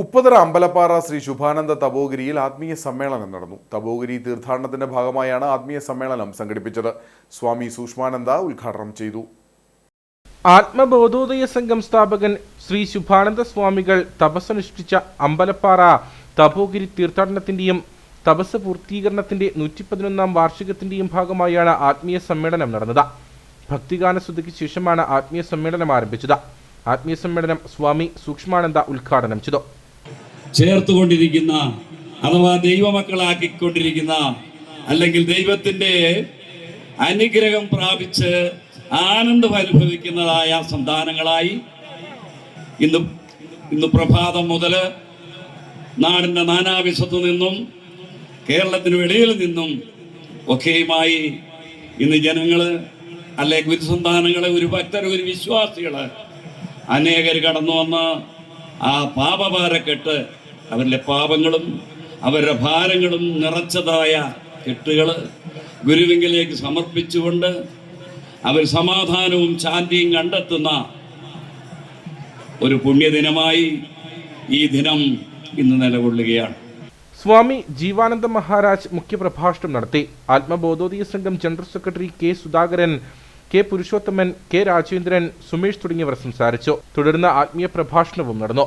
ഉപ്പതറ അമ്പലപ്പാറ ശ്രീ ശുഭാനന്ദ തപോഗിരിയിൽ ആത്മീയ സമ്മേളനം നടന്നു. തപോഗിരി തീർത്ഥാടനത്തിന്റെ ഭാഗമായാണ് ആത്മീയ സമ്മേളനം സംഘടിപ്പിച്ചത്. സ്വാമി സൂക്ഷ്മാനന്ദ ഉദ്ഘാടനം ചെയ്തു. ആത്മബോധോദയ സംഘം സ്ഥാപകൻ ശ്രീ ശുഭാനന്ദ സ്വാമികൾ തപസ്സനുഷ്ഠിച്ച അമ്പലപ്പാറ തപോഗിരി തീർത്ഥാടനത്തിന്റെയും തപസ് പൂർത്തീകരണത്തിന്റെ നൂറ്റി പതിനൊന്നാം വാർഷികത്തിന്റെയും ഭാഗമായാണ് ആത്മീയ സമ്മേളനം നടന്നത്. ഭക്തിഗാന ശുദ്ധിക്ക് ശേഷമാണ് ആത്മീയ സമ്മേളനം ആരംഭിച്ചത്. ആത്മീയ സമ്മേളനം സ്വാമി സൂക്ഷ്മാനന്ദ ഉദ്ഘാടനം ചെയ്തു. ചേർത്തുകൊണ്ടിരിക്കുന്ന അഥവാ ദൈവമക്കളാക്കിക്കൊണ്ടിരിക്കുന്ന അല്ലെങ്കിൽ ദൈവത്തിന്റെ അനുഗ്രഹം പ്രാപിച്ച് ആനന്ദം അനുഭവിക്കുന്നതായ സന്താനങ്ങളായി ഇന്ന് ഇന്ന് പ്രഭാതം മുതൽ നാടിന്റെ നാനാവിശത്തു നിന്നും കേരളത്തിന് വെളിയിൽ നിന്നും ഒക്കെയുമായി ഇന്ന് ജനങ്ങൾ അല്ലെ ഗുരുസന്താനങ്ങളെ ഒരു ഭക്തർ ഒരു വിശ്വാസികൾ അനേകർ കടന്നു വന്ന് ആ പാപഭാരക്കെട്ട് അവരിലെ പാപങ്ങളും അവരുടെ ഭാരങ്ങളും നിറച്ചതായ കെട്ടുകൾ ഗുരുവിങ്കിലേക്ക് സമർപ്പിച്ചുകൊണ്ട് അവർ സമാധാനവും ശാന്തിയും കണ്ടെത്തുന്ന ഒരു പുണ്യദിനമായി ഈ ദിനം ഇന്ന് നിലകൊള്ളുകയാണ്. സ്വാമി ജീവാനന്ദ മഹാരാജ് മുഖ്യപ്രഭാഷണം നടത്തി. Atmabodhodaya Sangham general secretary K Sudhakaran K Purushothaman K Rajendran Sumesh തുടങ്ങിയവർ സംസാരിച്ചു. തുടർന്ന് ആത്മീയ പ്രഭാഷണവും നടന്നു.